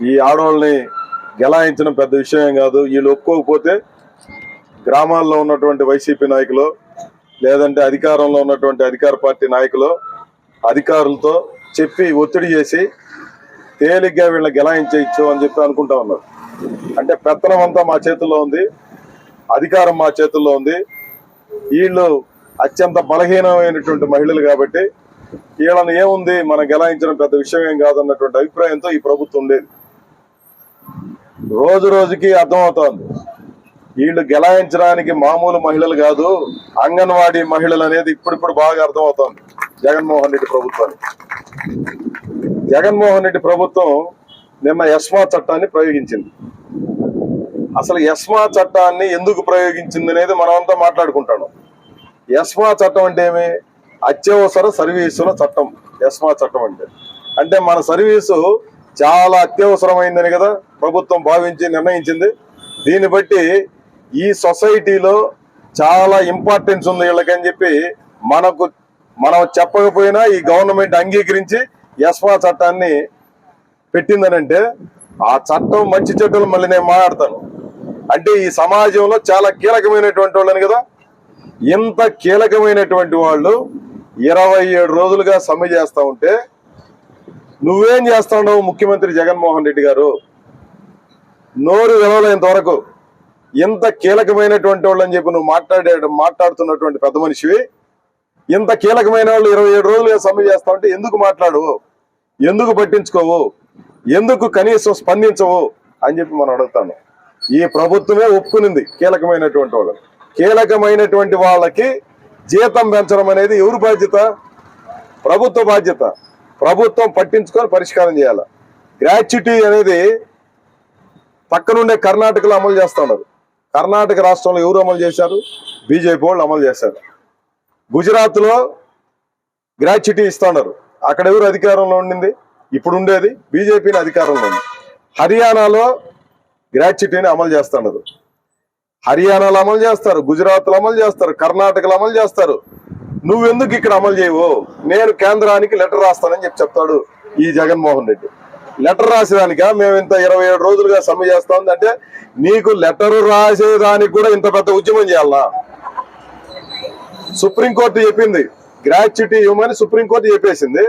ఈ ఆడవాళ్ళని గెలాయించడం పెద్ద విషయం కాదు. వీళ్ళు ఒప్పుకోకపోతే గ్రామాల్లో ఉన్నటువంటి వైసీపీ నాయకులు లేదంటే అధికారంలో ఉన్నటువంటి అధికార పార్టీ నాయకులు అధికారులతో చెప్పి ఒత్తిడి చేసి తేలిగ్గా వీళ్ళని గెలాయించవచ్చు అని చెప్పి అనుకుంటా ఉన్నారు. అంటే పెత్తనం అంతా మా చేతుల్లో ఉంది. అధికారం మా చేతుల్లో ఉంది. వీళ్ళు అత్యంత బలహీనమైనటువంటి మహిళలు కాబట్టి వీళ్ళని ఏముంది? మనం గెలాయించడం పెద్ద విషయం ఏం కాదన్నటువంటి అభిప్రాయంతో ఈ ప్రభుత్వం ఉండేది. రోజు రోజుకి అర్థమవుతోంది. వీళ్ళు గెలాయించడానికి మామూలు మహిళలు కాదు అంగన్వాడీ మహిళలు అనేది ఇప్పుడిప్పుడు బాగా అర్థమవుతోంది. జగన్మోహన్ రెడ్డి ప్రభుత్వానికి జగన్మోహన్ రెడ్డి ప్రభుత్వం నిన్న యస్మా చట్టాన్ని ప్రయోగించింది. అసలు యస్మా చట్టాన్ని ఎందుకు ప్రయోగించింది అనేది మనమంతా మాట్లాడుకుంటాను. యస్మా చట్టం అంటే ఏమి? అత్యవసర సర్వీసుల చట్టం. యస్మా చట్టం అంటే. అంటే మన సర్వీసు చాలా అత్యవసరమైందని కదా ప్రభుత్వం భావించి నిర్ణయించింది. దీన్ని బట్టి ఈ సొసైటీలో చాలా ఇంపార్టెన్స్ ఉంది వీళ్ళకని చెప్పి మనకు మనం చెప్పకపోయినా ఈ గవర్నమెంట్ అంగీకరించి ఎస్మా చట్టాన్ని పెట్టిందనంటే ఆ చట్టం మంచి చెడ్డలు మళ్ళీ నేను మాట్లాడతాను. అంటే ఈ సమాజంలో చాలా కీలకమైనటువంటి వాళ్ళని కదా. ఇంత కీలకమైనటువంటి వాళ్ళు ఇరవై ఏడు రోజులుగా సమ్మె చేస్తా ఉంటే నువ్వేం చేస్తున్నావు ముఖ్యమంత్రి జగన్మోహన్ రెడ్డి గారు? నోరు వెలవలేంత వరకు ఇంత కీలకమైనటువంటి వాళ్ళు అని చెప్పి నువ్వు మాట్లాడే మాట్లాడుతున్నటువంటి పెద్ద మనిషివి. ఇంత కీలకమైన వాళ్ళు ఇరవై ఏడు రోజులుగా సమ్మె చేస్తా ఉంటే ఎందుకు మాట్లాడవు? ఎందుకు పట్టించుకోవు? ఎందుకు కనీసం స్పందించవు? అని చెప్పి మనం అడుగుతాను. ఈ ప్రభుత్వమే ఒప్పుకునింది కీలకమైనటువంటి వాళ్ళు కీలకమైనటువంటి వాళ్ళకి జీతం పెంచడం అనేది ఎవరు బాధ్యత? ప్రభుత్వ బాధ్యత. ప్రభుత్వం పట్టించుకొని పరిష్కారం చేయాలి. గ్రాచ్యుటీ అనేది పక్కనుండే కర్ణాటకలో అమలు చేస్తున్నారు కర్ణాటక రాష్ట్రంలో ఎవరు అమలు చేశారు? బీజేపీ వాళ్ళు అమలు చేశారు. గుజరాత్లో లో గ్రాచ్యుటీ ఇస్తున్నారు అక్కడ ఎవరు అధికారంలో ఉండింది? ఇప్పుడు ఉండేది బీజేపీని అధికారంలో ఉంది. హర్యానాలో గ్రాచ్యుటీని అమలు చేస్తున్నారు హర్యానాలో అమలు చేస్తారు గుజరాత్లో అమలు చేస్తారు కర్ణాటకలో అమలు చేస్తారు. నువ్వెందుకు ఇక్కడ అమలు చేయవు? నేను కేంద్రానికి లెటర్ రాస్తానని చెప్పి చెప్తాడు ఈ జగన్మోహన్ రెడ్డి. లెటర్ రాసేదానిక? మేము ఇంత ఇరవై ఏడు రోజులుగా సమ్మె చేస్తా ఉందంటే అంటే నీకు లెటర్ రాసేదానికి కూడా ఇంత పెద్ద ఉద్యమం చేయాలా? సుప్రీంకోర్టు చెప్పింది గ్రాచ్యుటీ ఇవ్వమని సుప్రీంకోర్టు చెప్పేసింది.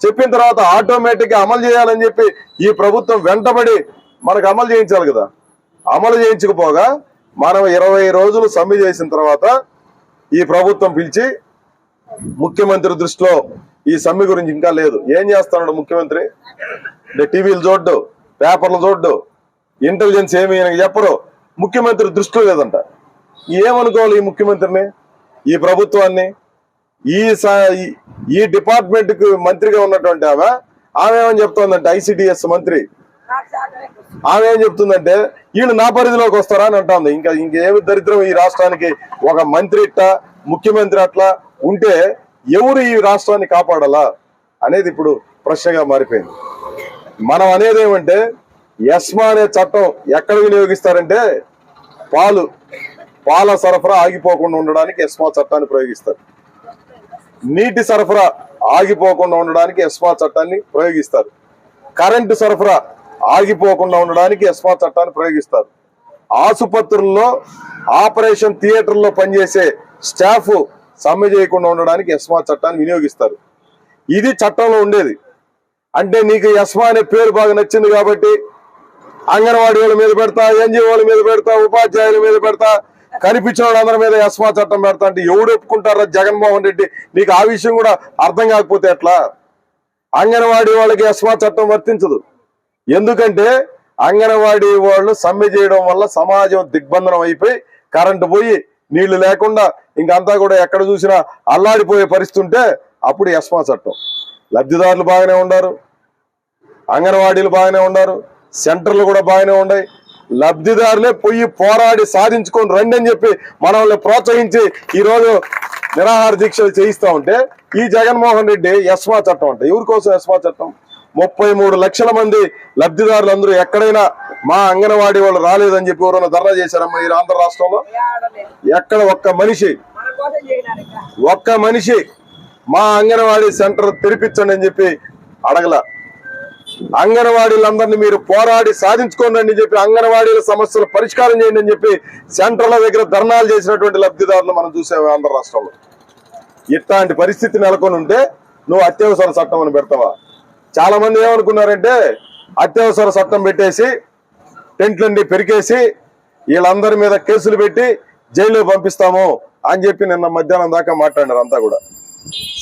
చెప్పిన తర్వాత ఆటోమేటిక్ అమలు చేయాలని చెప్పి ఈ ప్రభుత్వం వెంటబడి మనకు అమలు చేయించాలి కదా. అమలు చేయించకపోగా మనం ఇరవై రోజులు సమ్మె చేసిన తర్వాత ఈ ప్రభుత్వం పిలిచి ముఖ్యమంత్రి దృష్టిలో ఈ సమ్మె గురించి ఇంకా లేదు. ఏం చేస్తున్నాడు ముఖ్యమంత్రి? అంటే టీవీలు చూడ్డు పేపర్లు చూడ్డు ఇంటెలిజెన్స్ ఏమి చెప్పరు. ముఖ్యమంత్రి దృష్టిలో లేదంట. ఏమనుకోవాలి ఈ ముఖ్యమంత్రిని? ఈ ప్రభుత్వాన్ని? ఈ ఈ- ఈ డిపార్ట్మెంట్కు మంత్రిగా ఉన్నటువంటి ఆమె ఆమె ఏమని చెప్తోందంటే? ఐసిడిఎస్ మంత్రి. ఆమె ఏం చెప్తుందంటే వీళ్ళు నా పరిధిలోకి వస్తారా? అని అంటుంది. ఇంకా ఇంకేమి దరిద్రం ఈ రాష్ట్రానికి? ఒక మంత్రి ఇట్ట ముఖ్యమంత్రి అట్లా ఉంటే ఎవరు ఈ రాష్ట్రాన్ని కాపాడాలా అనేది ఇప్పుడు ప్రశ్నగా మారిపోయింది. మనం అనేది ఏమంటే ఎస్మా అనే చట్టం ఎక్కడ వినియోగిస్తారంటే పాలు పాల సరఫరా ఆగిపోకుండా ఉండడానికి ఎస్మా చట్టాన్ని ప్రయోగిస్తారు. నీటి సరఫరా ఆగిపోకుండా ఉండడానికి ఎస్మా చట్టాన్ని ప్రయోగిస్తారు. కరెంటు సరఫరా ఆగిపోకుండా ఉండడానికి ఎస్మా చట్టాన్ని ప్రయోగిస్తారు. ఆసుపత్రుల్లో ఆపరేషన్ థియేటర్లో పనిచేసే స్టాఫ్ సమ్మె చేయకుండా ఉండడానికి ఎస్మా చట్టాన్ని వినియోగిస్తారు. ఇది చట్టంలో ఉండేది. అంటే నీకు ఎస్మా అనే పేరు బాగా నచ్చింది కాబట్టి అంగన్వాడీ వాళ్ళ మీద పెడతా ఎన్జిఓల మీద పెడతా ఉపాధ్యాయుల మీద పెడతా కనిపించిన వాళ్ళందరి మీద ఎస్మా చట్టం పెడతా అంటే ఎవడు ఒప్పుకుంటారా జగన్మోహన్ రెడ్డి? నీకు ఆ విషయం కూడా అర్థం కాకపోతే ఎట్లా? అంగన్వాడీ వాళ్ళకి ఎస్మా చట్టం వర్తించదు. ఎందుకంటే అంగన్వాడీ వాళ్ళు సమ్మె చేయడం వల్ల సమాజం దిగ్బంధనం అయిపోయి కరెంటు పోయి నీళ్ళు లేకుండా ఇంకంతా కూడా ఎక్కడ చూసినా అల్లాడిపోయే పరిస్థితి ఉంటే అప్పుడు ఎస్మా చట్టం. లబ్ధిదారులు బాగానే ఉన్నారు అంగన్వాడీలు బాగానే ఉన్నారు సెంటర్లు కూడా బాగానే ఉన్నాయి లబ్ధిదారులే పొయ్యి పోరాడి సాధించుకొని రండి అని చెప్పి మనల్ని ప్రోత్సహించి ఈరోజు నిరాహార దీక్షలు చేయిస్తా ఉంటే ఈ జగన్మోహన్ రెడ్డి ఎస్మా చట్టం అంటే. ఎవరి కోసం ఎస్మా చట్టం? ముప్పై మూడు లక్షల మంది లబ్ధిదారులు అందరూ ఎక్కడైనా మా అంగన్వాడీ వాళ్ళు రాలేదని చెప్పి ఎవరైనా ధర్నా చేశారమ్మా ఈ ఆంధ్ర రాష్ట్రంలో? ఎక్కడ ఒక్క మనిషి ఒక్క మనిషి మా అంగన్వాడీ సెంటర్ తెరిపించండి అని చెప్పి అడగల. అంగన్వాడీలందరినీ మీరు పోరాడి సాధించుకోండి అని చెప్పి అంగన్వాడీల సమస్యలు పరిష్కారం చేయండి అని చెప్పి సెంట్రల్ దగ్గర ధర్నాలు చేసినటువంటి లబ్ధిదారులు మనం చూసాము ఆంధ్ర రాష్ట్రంలో. ఇట్లాంటి పరిస్థితి నెలకొని ఉంటే నువ్వు అత్యవసర చట్టం అని పెడతావా? చాలా మంది ఏమనుకున్నారంటే అత్యవసర చట్టం పెట్టేసి టెంట్లన్నీ పెరికేసి వీళ్ళందరి మీద కేసులు పెట్టి జైలు పంపిస్తాము అని చెప్పి నిన్న మధ్యాహ్నం దాకా మాట్లాడారు అంతా కూడా.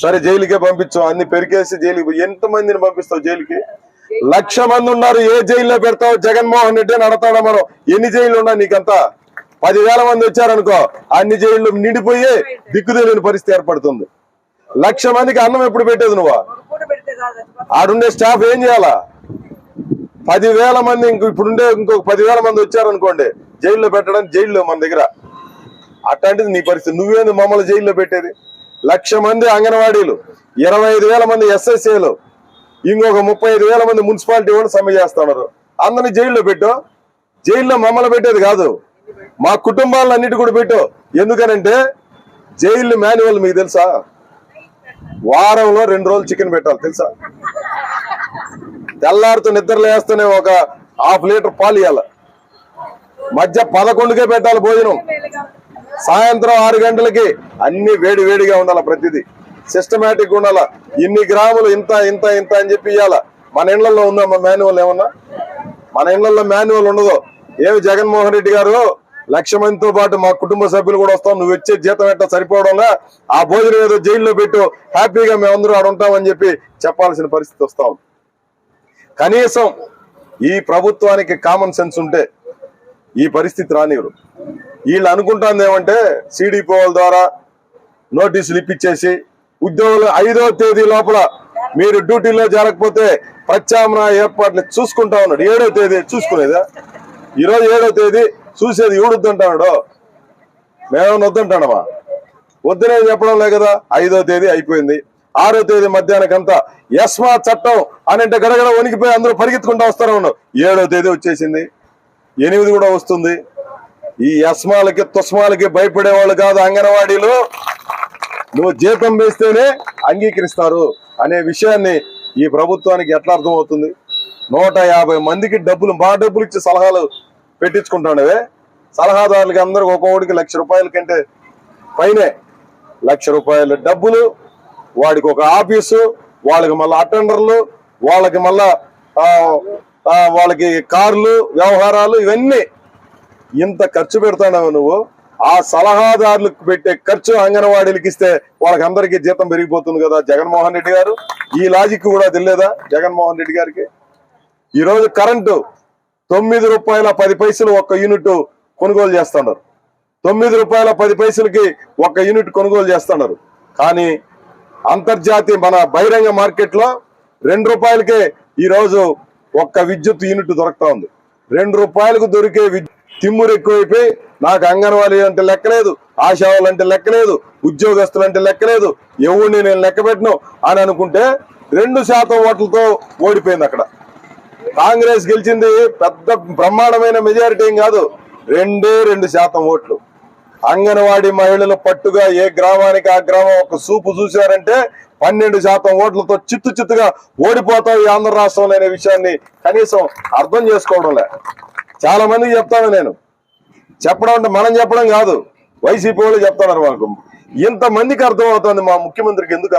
సరే జైలుకే పంపించాం. అన్ని పెరికేసి జైలుకి ఎంత మందిని పంపిస్తావు జైలుకి? లక్ష మంది ఉన్నారు. ఏ జైల్లో పెడతావు? జగన్మోహన్ రెడ్డి నడతాడా మనం? ఎన్ని జైలు ఉన్నా నీకంతా? పదివేల మంది వచ్చారనుకో అన్ని జైళ్ళు నిండిపోయి దిక్కుదేలేని పరిస్థితి ఏర్పడుతుంది. లక్ష మందికి అన్నం ఎప్పుడు పెట్టేది నువ్వు? ఆడుండే స్టాఫ్ ఏం చేయాలా? పదివేల మంది ఇంక ఇప్పుడుండే ఇంకొక పదివేల మంది వచ్చారనుకోండి జైల్లో పెట్టడం జైల్లో మన దగ్గర. అట్లాంటిది నీ పరిస్థితి. నువ్వేంది మమ్మల్ని జైల్లో పెట్టేది? లక్ష మంది అంగన్వాడీలు ఇరవై ఐదు వేల మంది ఎస్ఎస్ఏలు ఇంకొక ముప్పై ఐదు వేల మంది మున్సిపాలిటీ వాళ్ళు సమ్మె చేస్తున్నారు. అందరిని జైల్లో పెట్టు. జైల్లో మమ్మల్ని పెట్టేది కాదు. మా కుటుంబాలను అన్నిటి కూడా పెట్టు. ఎందుకనంటే జైలు మాన్యువల్ మీకు తెలుసా? వారంలో రెండు రోజులు చికెన్ పెట్టాలి తెలుసా? తెల్లారితో నిద్రలేస్తూనే ఒక హాఫ్ లీటర్ పాలు ఇవ్వాలి మధ్య పదకొండుకే పెట్టాలి భోజనం. సాయంత్రం ఆరు గంటలకి అన్ని వేడి వేడిగా ఉండాలి ప్రతిదీ. సిస్టమేటిక్ ఉండాల. ఇన్ని గ్రాములు ఇంత ఇంత ఇంత అని చెప్పి ఇవ్వాల మన ఇళ్ళలో ఉందా మాన్యువల్ ఏమన్నా? మన ఇళ్ళలో మాన్యువల్ ఉండదు. ఏమి జగన్మోహన్ రెడ్డి గారు? లక్ష మందితో పాటు మా కుటుంబ సభ్యులు కూడా వస్తాం. నువ్వు వచ్చే జీతం ఎట్ట సరిపోవడంలా ఆ భోజనం ఏదో జైల్లో పెట్టు. హ్యాపీగా మేమందరూ ఆడుంటామని చెప్పి చెప్పాల్సిన పరిస్థితి వస్తాం కనీసం ఈ ప్రభుత్వానికి కామన్ సెన్స్ ఉంటే ఈ పరిస్థితి రానివ్వరు. వీళ్ళు అనుకుంటుంది ఏమంటే సిడిపోల ద్వారా నోటీసులు ఇప్పించేసి ఉద్యోగులు ఐదో తేదీ లోపల మీరు డ్యూటీలో జరగకపోతే ప్రత్యామ్నాయ ఏర్పాట్లు చూసుకుంటా ఉన్నాడు. ఏడో తేదీ చూసుకునేదా? ఈరోజు ఏడో తేదీ చూసేది ఎవడొద్దంటాడు మేము వద్దంటాడమా వద్దునే చెప్పడం లే కదా. ఐదో తేదీ అయిపోయింది. ఆరో తేదీ మధ్యాహ్నకంతా యస్మా చట్టం అని అంటే గడగడ వణికిపోయి అందరూ పరిగెత్తుకుంటూ వస్తానే ఉన్నారు? ఏడో తేదీ వచ్చేసింది. ఎనిమిది కూడా వస్తుంది. ఈ యస్మాలకి తుస్మాలకి భయపడే వాళ్ళు కాదు అంగన్వాడీలు. నువ్వు జీతం వేస్తేనే అంగీకరిస్తారు అనే విషయాన్ని ఈ ప్రభుత్వానికి ఎట్లా అర్థమవుతుంది? నూట యాభై మందికి డబ్బులు మా డబ్బులు ఇచ్చి సలహాలు పెట్టించుకుంటాడవే సలహాదారులకి అందరికి ఒక్కొక్కడికి లక్ష రూపాయల కంటే పైనే లక్ష రూపాయల డబ్బులు వాడికి ఒక ఆఫీసు వాళ్ళకి మళ్ళీ అటెండర్లు వాళ్ళకి మళ్ళా వాళ్ళకి కార్లు వ్యవహారాలు ఇవన్నీ. ఇంత ఖర్చు పెడతావు నువ్వు? ఆ సలహాదారులకు పెట్టే ఖర్చు అంగన్వాడీలకు ఇస్తే వాళ్ళకి అందరికీ జీతం పెరిగిపోతుంది కదా జగన్మోహన్ రెడ్డి గారు? ఈ లాజిక్ కూడా తెలియదా జగన్మోహన్ రెడ్డి గారికి? ఈరోజు కరెంటు తొమ్మిది రూపాయల పది పైసలు ఒక్క యూనిట్ కొనుగోలు చేస్తున్నారు. తొమ్మిది రూపాయల పది పైసలకి ఒక్క యూనిట్ కొనుగోలు చేస్తున్నారు. కానీ అంతర్జాతీయ మన బహిరంగ మార్కెట్లో రెండు రూపాయలకే ఈరోజు ఒక్క విద్యుత్ యూనిట్ దొరుకుతా ఉంది. రెండు రూపాయలకు దొరికే తిమ్మురు ఎక్కువైపోయి నాకు అంగన్వాడీ అంటే లెక్కలేదు ఆశావాళ్ళు అంటే లెక్కలేదు ఉద్యోగస్తులు అంటే లెక్కలేదు ఎవరిని నేను లెక్క పెట్టను అని అనుకుంటే రెండు శాతం ఓట్లతో ఓడిపోయింది అక్కడ. కాంగ్రెస్ గెలిచింది పెద్ద బ్రహ్మాండమైన మెజారిటీ ఏం కాదు రెండే రెండు శాతం ఓట్లు. అంగన్వాడీ మహిళలు పట్టుగా ఏ గ్రామానికి ఆ గ్రామం ఒక సూపు చూశారంటే పన్నెండు శాతం ఓట్లతో చిత్తు చిత్తుగా ఓడిపోతావు ఈ ఆంధ్ర రాష్ట్రంలో అనే విషయాన్ని కనీసం అర్థం చేసుకోవడంలే చాలా మందికి చెప్తాను నేను. చెప్పడం అంటే మనం చెప్పడం కాదు. వైసీపీ వాళ్ళు చెప్తున్నారు మాకు. ఇంతమందికి అర్థం అవుతుంది మా ముఖ్యమంత్రికి ఎందుకు